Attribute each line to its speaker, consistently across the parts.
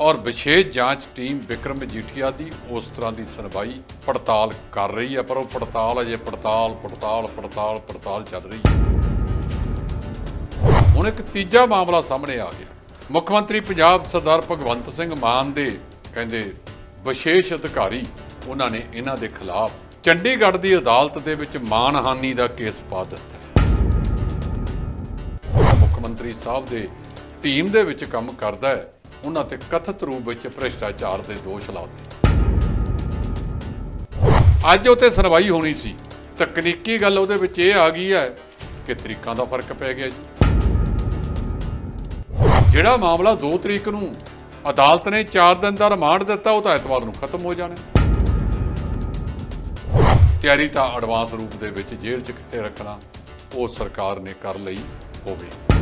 Speaker 1: ਔਰ ਵਿਸ਼ੇਸ਼ ਜਾਂਚ ਟੀਮ ਵਿਕਰਮ ਮਜੀਠੀਆ ਦੀ ਉਸ ਤਰ੍ਹਾਂ ਦੀ ਸੁਣਵਾਈ ਪੜਤਾਲ ਕਰ ਰਹੀ ਹੈ, ਪਰ ਉਹ ਪੜਤਾਲ ਅਜੇ ਪੜਤਾਲ ਪੜਤਾਲ ਪੜਤਾਲ ਪੜਤਾਲ ਚੱਲ ਰਹੀ ਹੈ। ਹੁਣ ਇੱਕ ਤੀਜਾ ਮਾਮਲਾ ਸਾਹਮਣੇ ਆ ਗਿਆ। ਮੁੱਖ ਮੰਤਰੀ ਪੰਜਾਬ ਸਰਦਾਰ ਭਗਵੰਤ ਸਿੰਘ ਮਾਨ ਦੇ ਕਹਿੰਦੇ ਵਿਸ਼ੇਸ਼ ਅਧਿਕਾਰੀ ਉਹਨਾਂ ਨੇ ਇਹਨਾਂ ਦੇ ਖਿਲਾਫ ਚੰਡੀਗੜ੍ਹ ਦੀ ਅਦਾਲਤ ਦੇ ਵਿੱਚ ਮਾਨਹਾਨੀ ਦਾ ਕੇਸ ਪਾ ਦਿੱਤਾ ਮੁੱਖ ਮੰਤਰੀ ਸਾਹਿਬ ਦੇ ਟੀਮ ਦੇ ਵਿੱਚ ਕੰਮ ਕਰਦਾ ਹੈ। ਉਹਨਾਂ ਤੇ ਕਥਿਤ ਰੂਪ ਵਿੱਚ ਭ੍ਰਿਸ਼ਟਾਚਾਰ ਦੇ ਦੋਸ਼ ਲਾਤੇ ਅੱਜ ਉਹ ਤੇ ਸੁਣਵਾਈ ਹੋਣੀ ਸੀ। ਤਕਨੀਕੀ ਗੱਲ ਉਹਦੇ ਵਿੱਚ ਇਹ ਆ ਗਈ ਹੈ ਕਿ ਤਰੀਕਾਂ ਦਾ ਫ਼ਰਕ ਪੈ ਗਿਆ ਜੀ। ਜਿਹੜਾ ਮਾਮਲਾ 2 ਤਰੀਕ ਨੂੰ ਅਦਾਲਤ ਨੇ 4 ਦਿਨ ਦਾ ਰਿਮਾਂਡ ਦਿੱਤਾ, ਉਹ ਤਾਂ ਐਤਵਾਰ ਨੂੰ ਖਤਮ ਹੋ ਜਾਣਾ। ਤਿਆਰੀ ਤਾਂ ਐਡਵਾਂਸ ਰੂਪ ਦੇ ਵਿੱਚ ਜੇਲ੍ਹ 'ਚ ਕਿੱਥੇ ਰੱਖਣਾ ਉਹ ਸਰਕਾਰ ਨੇ ਕਰ ਲਈ ਹੋਵੇ।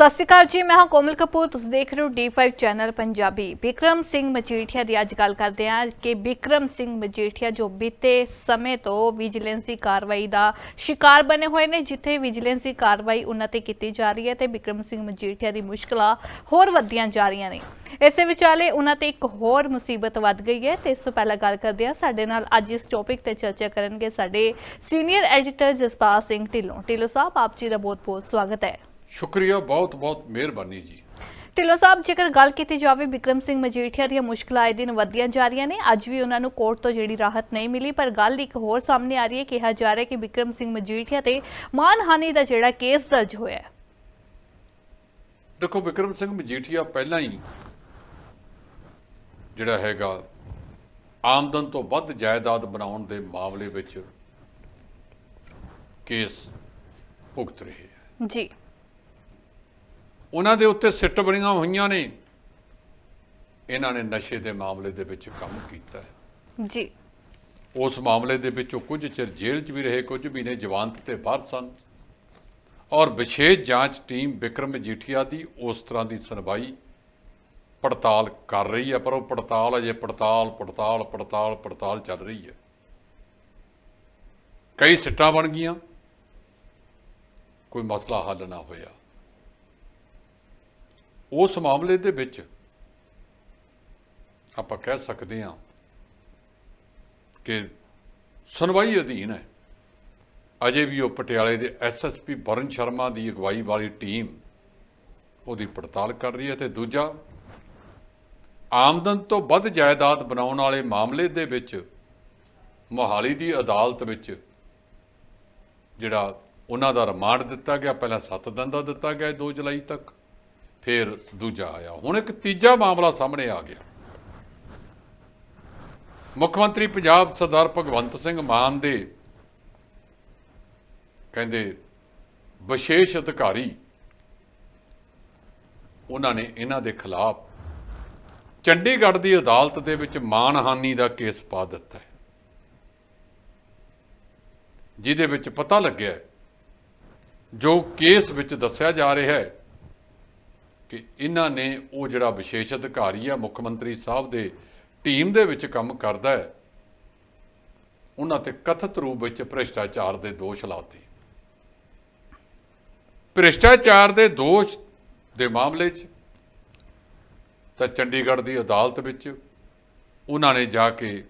Speaker 2: ਸਤਿ ਸ਼੍ਰੀ ਅਕਾਲ ਜੀ, ਮੈਂ ਹਾਂ ਕੋਮਲ ਕਪੂਰ, ਤੁਸੀਂ ਦੇਖ ਰਹੇ ਹੋ D5 ਚੈਨਲ ਪੰਜਾਬੀ। ਵਿਕਰਮ ਸਿੰਘ ਮਜੀਠੀਆ ਦੀ ਅੱਜ ਗੱਲ ਕਰਦੇ ਹਾਂ ਕਿ ਵਿਕਰਮ ਸਿੰਘ ਮਜੀਠੀਆ ਜੋ ਬੀਤੇ ਸਮੇਂ ਤੋਂ ਵਿਜੀਲੈਂਸ ਦੀ ਕਾਰਵਾਈ ਦਾ ਸ਼ਿਕਾਰ ਬਣੇ ਹੋਏ ਨੇ, ਜਿੱਥੇ ਵਿਜੀਲੈਂਸ ਦੀ ਕਾਰਵਾਈ ਉਹਨਾਂ ਤੇ ਕੀਤੀ ਜਾ ਰਹੀ ਹੈ ਤੇ ਵਿਕਰਮ ਸਿੰਘ ਮਜੀਠੀਆ ਦੀ ਮੁਸ਼ਕਲਾਂ ਹੋਰ ਵੱਧਦੀਆਂ ਜਾ ਰਹੀਆਂ ਨੇ। ਇਸੇ ਵਿਚਾਲੇ ਉਹਨਾਂ ਤੇ ਇੱਕ ਹੋਰ ਮੁਸੀਬਤ ਵੱਧ ਗਈ ਹੈ ਤੇ ਇਸ ਤੋਂ ਪਹਿਲਾਂ ਗੱਲ ਕਰਦੇ ਹਾਂ। ਸਾਡੇ ਨਾਲ ਅੱਜ ਇਸ ਟੌਪਿਕ ਤੇ ਚਰਚਾ ਕਰਨਗੇ ਸਾਡੇ ਸੀਨੀਅਰ ਐਡੀਟਰ ਜਸਪਾਲ ਸਿੰਘ ਢਿੱਲੋਂ। ਢਿੱਲੋਂ ਸਾਹਿਬ, ਆਪ ਜੀ ਦਾ ਬਹੁਤ-ਬਹੁਤ ਸਵਾਗਤ ਹੈ।
Speaker 1: ਸ਼ੁਕਰੀਆ ਬਹੁਤ ਬਹੁਤ ਮਿਹਰਬਾਨੀ ਜੀ।
Speaker 2: ਢਿੱਲੋਂ ਸਾਹਿਬ ਜੇਕਰ ਗੱਲ ਕੀਤੀ ਜਾਵੇ ਵਿਕਰਮ ਸਿੰਘ ਮਜੀਠੀਆ ਦੀਆਂ ਮੁਸ਼ਕਲਾਂ ਆਏ ਦਿਨ ਵਧੀਆਂ ਜਾ ਰਹੀਆਂ ਨੇ ਅੱਜ ਵੀ ਉਹਨਾਂ ਨੂੰ ਕੋਰਟ ਤੋਂ ਜਿਹੜੀ ਰਾਹਤ ਨਹੀਂ ਮਿਲੀ ਪਰ ਗੱਲ ਇੱਕ ਹੋਰ ਸਾਹਮਣੇ ਆ ਰਹੀ ਹੈ ਕਿਹਾ ਜਾ ਰਿਹਾ ਕਿ ਵਿਕਰਮ ਸਿੰਘ ਮਜੀਠੀਆ ਤੇ ਮਾਨਹਾਨੀ ਦਾ ਜਿਹੜਾ ਕੇਸ ਦਰਜ ਹੋਇਆ ਹੈ।
Speaker 1: ਦੇਖੋ ਵਿਕਰਮ ਸਿੰਘ ਮਜੀਠੀਆ ਪਹਿਲਾਂ ਹੀ ਜਿਹੜਾ ਹੈਗਾ ਆਮਦਨ ਤੋਂ ਵੱਧ ਜਾਇਦਾਦ ਬਣਾਉਣ ਦੇ ਮਾਮਲੇ ਵਿੱਚ ਕੇਸ ਭੁਗਤ ਰਹੇ ਹੈ।
Speaker 2: ਜੀ।
Speaker 1: ਉਹਨਾਂ ਦੇ ਉੱਤੇ ਸਿੱਟ ਬਣੀਆਂ ਹੋਈਆਂ ਨੇ। ਇਹਨਾਂ ਨੇ ਨਸ਼ੇ ਦੇ ਮਾਮਲੇ ਦੇ ਵਿੱਚ ਕੰਮ ਕੀਤਾ ਹੈ।
Speaker 2: ਜੀ।
Speaker 1: ਉਸ ਮਾਮਲੇ ਦੇ ਵਿੱਚ ਉਹ ਕੁਝ ਚਿਰ ਜੇਲ੍ਹ 'ਚ ਵੀ ਰਹੇ ਕੁਝ ਵੀ ਨੇ ਜਵਾਨਤ ਤੇ ਬਾਹਰ ਸਨ। ਔਰ ਵਿਸ਼ੇਸ਼ ਜਾਂਚ ਟੀਮ ਵਿਕਰਮ ਮਜੀਠੀਆ ਦੀ ਉਸ ਤਰ੍ਹਾਂ ਦੀ ਸੁਣਵਾਈ ਪੜਤਾਲ ਕਰ ਰਹੀ ਹੈ ਪਰ ਉਹ ਪੜਤਾਲ ਅਜੇ ਪੜਤਾਲ ਪੜਤਾਲ ਪੜਤਾਲ ਪੜਤਾਲ ਚੱਲ ਰਹੀ ਹੈ। ਕਈ ਸਿੱਟਾਂ ਬਣ ਗਈਆਂ। ਕੋਈ ਮਸਲਾ ਹੱਲ ਨਾ ਹੋਇਆ। ਉਸ ਮਾਮਲੇ ਦੇ ਵਿੱਚ ਆਪਾਂ ਕਹਿ ਸਕਦੇ ਹਾਂ ਕਿ ਸੁਣਵਾਈ ਅਧੀਨ ਹੈ। ਅਜੇ ਵੀ ਉਹ ਪਟਿਆਲੇ ਦੇ ਐਸਐਸਪੀ ਬਰਨ ਸ਼ਰਮਾ ਦੀ ਅਗਵਾਈ ਵਾਲੀ ਟੀਮ ਉਹਦੀ ਪੜਤਾਲ ਕਰ ਰਹੀ ਹੈ ਤੇ ਦੂਜਾ, ਆਮਦਨ ਤੋਂ ਵੱਧ ਜਾਇਦਾਦ ਬਣਾਉਣ ਵਾਲੇ ਮਾਮਲੇ ਦੇ ਵਿੱਚ ਮੋਹਾਲੀ ਦੀ ਅਦਾਲਤ ਵਿੱਚ ਜਿਹੜਾ ਉਹਨਾਂ ਦਾ ਰਿਮਾਂਡ ਦਿੱਤਾ ਗਿਆ, ਪਹਿਲਾਂ 7 ਦਿਨ ਦਾ ਦਿੱਤਾ ਗਿਆ 2 ਜੁਲਾਈ ਤੱਕ। ਫਿਰ ਦੂਜਾ ਆਇਆ। ਹੁਣ ਇੱਕ ਤੀਜਾ ਮਾਮਲਾ ਸਾਹਮਣੇ ਆ ਗਿਆ। ਮੁੱਖ ਮੰਤਰੀ ਪੰਜਾਬ ਸਰਦਾਰ ਭਗਵੰਤ ਸਿੰਘ ਮਾਨ ਦੇ ਕਹਿੰਦੇ ਵਿਸ਼ੇਸ਼ ਅਧਿਕਾਰੀ ਉਹਨਾਂ ਨੇ ਇਹਨਾਂ ਦੇ ਖਿਲਾਫ ਚੰਡੀਗੜ੍ਹ ਦੀ ਅਦਾਲਤ ਦੇ ਵਿੱਚ ਮਾਨਹਾਨੀ ਦਾ ਕੇਸ ਪਾ ਦਿੱਤਾ ਹੈ। ਜਿਹਦੇ ਵਿੱਚ ਪਤਾ ਲੱਗਿਆ ਜੋ ਕੇਸ ਵਿੱਚ ਦੱਸਿਆ ਜਾ ਰਿਹਾ ਹੈ ਕਿ ਇਹਨਾਂ ਨੇ ਉਹ ਜਿਹੜਾ ਵਿਸ਼ੇਸ਼ ਅਧਿਕਾਰੀ ਆ, ਮੁੱਖ ਮੰਤਰੀ ਸਾਹਿਬ ਦੇ ਟੀਮ ਦੇ ਵਿੱਚ ਕੰਮ ਕਰਦਾ ਹੈ, ਉਹਨਾਂ ਤੇ ਕਥਿਤ ਰੂਪ ਵਿੱਚ ਭ੍ਰਿਸ਼ਟਾਚਾਰ ਦੇ ਦੋਸ਼ ਲਾਤੇ। ਭ੍ਰਿਸ਼ਟਾਚਾਰ ਦੇ ਦੋਸ਼ ਦੇ ਮਾਮਲੇ 'ਚ ਤਾਂ ਚੰਡੀਗੜ੍ਹ ਦੀ ਅਦਾਲਤ ਵਿੱਚ ਉਹਨਾਂ ਨੇ ਜਾ ਕੇ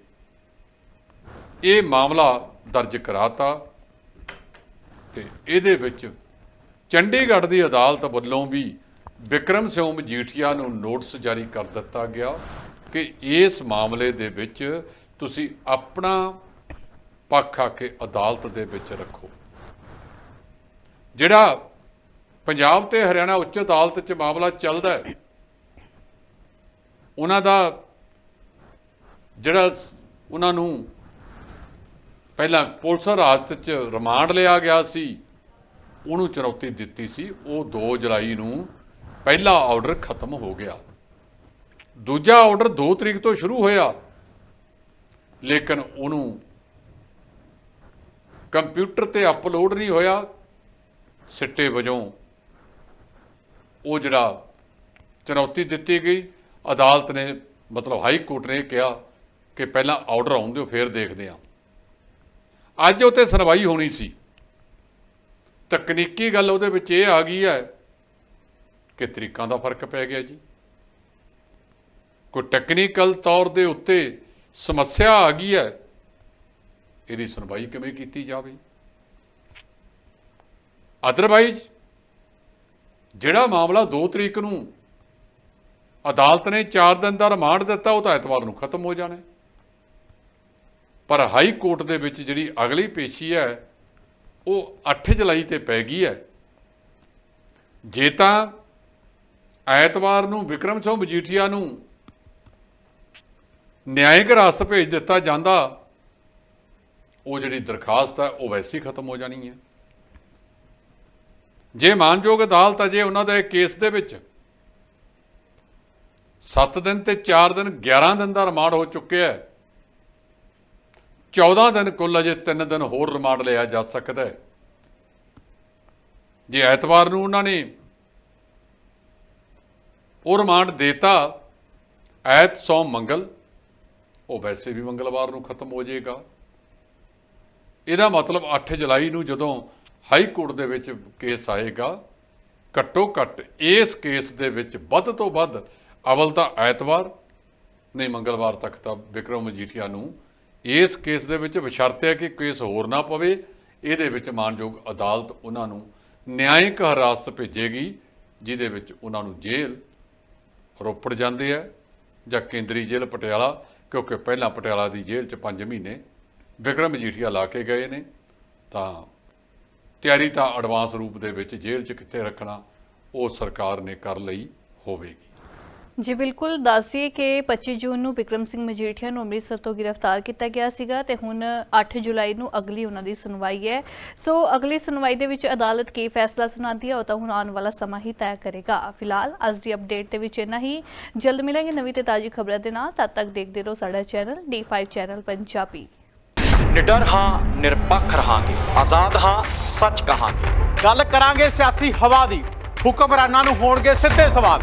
Speaker 1: ਇਹ ਮਾਮਲਾ ਦਰਜ ਕਰਾਤਾ ਤੇ ਇਹਦੇ ਵਿੱਚ ਚੰਡੀਗੜ੍ਹ ਦੀ ਅਦਾਲਤ ਵੱਲੋਂ ਵੀ ਵਿਕਰਮ ਸਿੰਘ ਮਜੀਠੀਆ ਨੂੰ ਨੋਟਿਸ ਜਾਰੀ ਕਰ ਦਿੱਤਾ ਗਿਆ ਕਿ ਇਸ ਮਾਮਲੇ ਦੇ ਵਿੱਚ ਤੁਸੀਂ ਆਪਣਾ ਪੱਖ ਆ ਕੇ ਅਦਾਲਤ ਦੇ ਵਿੱਚ ਰੱਖੋ। ਜਿਹੜਾ ਪੰਜਾਬ ਤੇ ਹਰਿਆਣਾ ਉੱਚ ਅਦਾਲਤ 'ਚ ਮਾਮਲਾ ਚੱਲਦਾ ਹੈ, ਉਹਨਾਂ ਦਾ ਜਿਹੜਾ ਉਹਨਾਂ ਨੂੰ ਪਹਿਲਾਂ ਪੁਲਿਸ ਰਾਤ 'ਚ ਰਿਮਾਂਡ ਲਿਆ ਗਿਆ ਸੀ, ਉਹਨੂੰ ਚੁਣੌਤੀ ਦਿੱਤੀ ਸੀ। ਉਹ 2 ਜੁਲਾਈ ਨੂੰ ਪਹਿਲਾ ਆਰਡਰ ਖਤਮ ਹੋ ਗਿਆ। ਦੂਜਾ ਆਰਡਰ 2 ਤਰੀਕ ਤੋਂ ਸ਼ੁਰੂ ਹੋਇਆ। ਲੇਕਿਨ ਉਹਨੂੰ ਕੰਪਿਊਟਰ ਤੇ ਅਪਲੋਡ ਨਹੀਂ ਹੋਇਆ। ਸਿੱਟੇ ਵਜੋਂ ਉਹ ਜਿਹੜਾ ਚੁਣੌਤੀ ਦਿੱਤੀ ਗਈ। ਅਦਾਲਤ ਨੇ ਮਤਲਬ ਹਾਈ ਕੋਰਟ ਨੇ ਕਿਹਾ ਕਿ ਪਹਿਲਾਂ ਆਰਡਰ ਆਉਣ ਦਿਓ, ਫਿਰ ਦੇਖਦੇ ਹਾਂ ਅੱਜ ਉੱਤੇ ਸੁਣਵਾਈ ਹੋਣੀ ਸੀ। ਤਕਨੀਕੀ ਗੱਲ ਉਹਦੇ ਵਿੱਚ ਇਹ ਆ ਗਈ ਹੈ ਕਿ ਤਰੀਕਾਂ ਦਾ ਫ਼ਰਕ ਪੈ ਗਿਆ ਜੀ। ਕੋਈ ਟੈਕਨੀਕਲ ਤੌਰ ਦੇ ਉੱਤੇ ਸਮੱਸਿਆ ਆ ਗਈ ਹੈ, ਇਹਦੀ ਸੁਣਵਾਈ ਕਿਵੇਂ ਕੀਤੀ ਜਾਵੇ? ਅਦਰਵਾਈਜ਼ ਜਿਹੜਾ ਮਾਮਲਾ 2 ਤਰੀਕ ਨੂੰ ਅਦਾਲਤ ਨੇ 4 ਦਿਨ ਦਾ ਰਿਮਾਂਡ ਦਿੱਤਾ, ਉਹ ਤਾਂ ਐਤਵਾਰ ਨੂੰ ਖਤਮ ਹੋ ਜਾਣਾ। ਪਰ ਹਾਈ ਕੋਰਟ ਦੇ ਵਿੱਚ ਜਿਹੜੀ ਅਗਲੀ ਪੇਸ਼ੀ ਹੈ, ਉਹ 8 ਜੁਲਾਈ ਤੇ ਪੈ ਗਈ ਹੈ। ਜੇ ਤਾਂ ਐਤਵਾਰ ਨੂੰ ਵਿਕਰਮ ਸਿੰਘ ਮਜੀਠੀਆ ਨੂੰ ਨਿਆਇਕ ਰਾਸਤ ਭੇਜ ਦਿੱਤਾ ਜਾਂਦਾ, ਉਹ ਜਿਹੜੀ ਦਰਖਾਸਤ ਹੈ, ਉਹ ਵੈਸੇ ਹੀ ਖਤਮ ਹੋ ਜਾਣੀ ਹੈ। ਜੇ ਮਾਨਯੋਗ ਅਦਾਲਤ ਅਜੇ ਉਹਨਾਂ ਦੇ ਕੇਸ ਦੇ ਵਿੱਚ 7 ਦਿਨ ਤੇ 4 ਦਿਨ 11 ਦਿਨ ਦਾ ਰਿਮਾਂਡ ਹੋ ਚੁੱਕਿਆ ਹੈ 14 ਦਿਨ ਕੁੱਲ ਅਜੇ 3 ਦਿਨ ਹੋਰ ਰਿਮਾਂਡ ਲਿਆ ਜਾ ਸਕਦਾ ਹੈ। ਜੇ ਐਤਵਾਰ ਨੂੰ ਉਹਨਾਂ ਨੇ ਉਹ ਰਿਮਾਂਡ ਦੇਤਾ, ਐਤ ਸੋਮ ਮੰਗਲ, ਉਹ ਵੈਸੇ ਵੀ ਮੰਗਲਵਾਰ ਨੂੰ ਖਤਮ ਹੋ ਜਾਏਗਾ। ਇਹਦਾ ਮਤਲਬ 8 ਜੁਲਾਈ ਨੂੰ ਜਦੋਂ ਹਾਈ ਕੋਰਟ ਦੇ ਵਿੱਚ ਕੇਸ ਆਏਗਾ, ਘੱਟੋ ਘੱਟ ਇਸ ਕੇਸ ਦੇ ਵਿੱਚ ਵੱਧ ਤੋਂ ਵੱਧ ਅਵਲ ਤਾਂ ਐਤਵਾਰ, ਨਹੀਂ ਮੰਗਲਵਾਰ ਤੱਕ ਤਾਂ ਵਿਕਰਮ ਮਜੀਠੀਆ ਨੂੰ ਇਸ ਕੇਸ ਦੇ ਵਿੱਚ ਵਿਸ਼ਰਤਿਆ ਕਿ ਕੇਸ ਹੋਰ ਨਾ ਪਵੇ। ਇਹਦੇ ਵਿੱਚ ਮਾਨਯੋਗ ਅਦਾਲਤ ਉਹਨਾਂ ਨੂੰ ਨਿਆਇਕ ਹਿਰਾਸਤ ਭੇਜੇਗੀ, ਜਿਹਦੇ ਵਿੱਚ ਉਹਨਾਂ ਨੂੰ ਜੇਲ੍ਹ ਰੋਪੜ ਜਾਂਦੇ ਆ ਜਾਂ ਕੇਂਦਰੀ ਜੇਲ੍ਹ ਪਟਿਆਲਾ, ਕਿਉਂਕਿ ਪਹਿਲਾਂ ਪਟਿਆਲਾ ਦੀ ਜੇਲ੍ਹ 'ਚ 5 ਮਹੀਨੇ ਵਿਕਰਮ ਮਜੀਠੀਆ ਲਾ ਕੇ ਗਏ ਨੇ, ਤਾਂ ਤਿਆਰੀ ਤਾਂ ਐਡਵਾਂਸ ਰੂਪ ਦੇ ਵਿੱਚ ਜੇਲ੍ਹ 'ਚ ਕਿੱਥੇ ਰੱਖਣਾ, ਉਹ ਸਰਕਾਰ ਨੇ ਕਰ ਲਈ ਹੋਵੇਗੀ।
Speaker 2: ਜੀ ਬਿਲਕੁਲ ਦੱਸੀਏ ਕਿ 25 ਜੂਨ ਨੂੰ ਵਿਕਰਮ ਸਿੰਘ ਮਜੀਠੀਆ ਨੂੰ ਅੰਮ੍ਰਿਤਸਰ ਤੋਂ ਗ੍ਰਿਫਤਾਰ ਕੀਤਾ ਗਿਆ ਸੀਗਾ ਤੇ ਹੁਣ 8 ਜੁਲਾਈ ਨੂੰ ਅਗਲੀ ਉਹਨਾਂ ਦੀ ਸੁਣਵਾਈ ਹੈ। ਸੋ ਅਗਲੀ ਸੁਣਵਾਈ ਦੇ ਵਿੱਚ ਅਦਾਲਤ ਕੀ ਫੈਸਲਾ ਸੁਣਾਉਂਦੀ ਹੈ ਉਹ ਤਾਂ ਹੁਣ ਆਉਣ ਵਾਲਾ ਸਮਾਂ ਹੀ ਤੈਅ ਕਰੇਗਾ। ਫਿਲਹਾਲ ਅੱਜ ਦੀ ਅਪਡੇਟ ਦੇ ਵਿੱਚ ਇੰਨਾ ਹੀ। ਜਲਦ ਮਿਲਾਂਗੇ ਨਵੀਂ ਤੇ ਤਾਜ਼ੀ ਖਬਰਾਂ ਦੇ ਨਾਲ। ਤਦ ਤੱਕ ਦੇਖਦੇ ਰਹੋ ਸਾਡਾ ਚੈਨਲ D5 ਚੈਨਲ ਪੰਜਾਬੀ।
Speaker 3: ਨਿਡਰ ਹਾਂ ਨਿਰਪੱਖ ਰਹਾਂਗੇ। ਆਜ਼ਾਦ ਹਾਂ ਸੱਚ ਕਹਾਂਗੇ।
Speaker 4: ਗੱਲ ਕਰਾਂਗੇ ਸਿਆਸੀ ਹਵਾ ਦੀ। ਹੁਕਮਰਾਨਾਂ ਨੂੰ ਹੋਣਗੇ ਸਿੱਧੇ ਸਵਾਲ।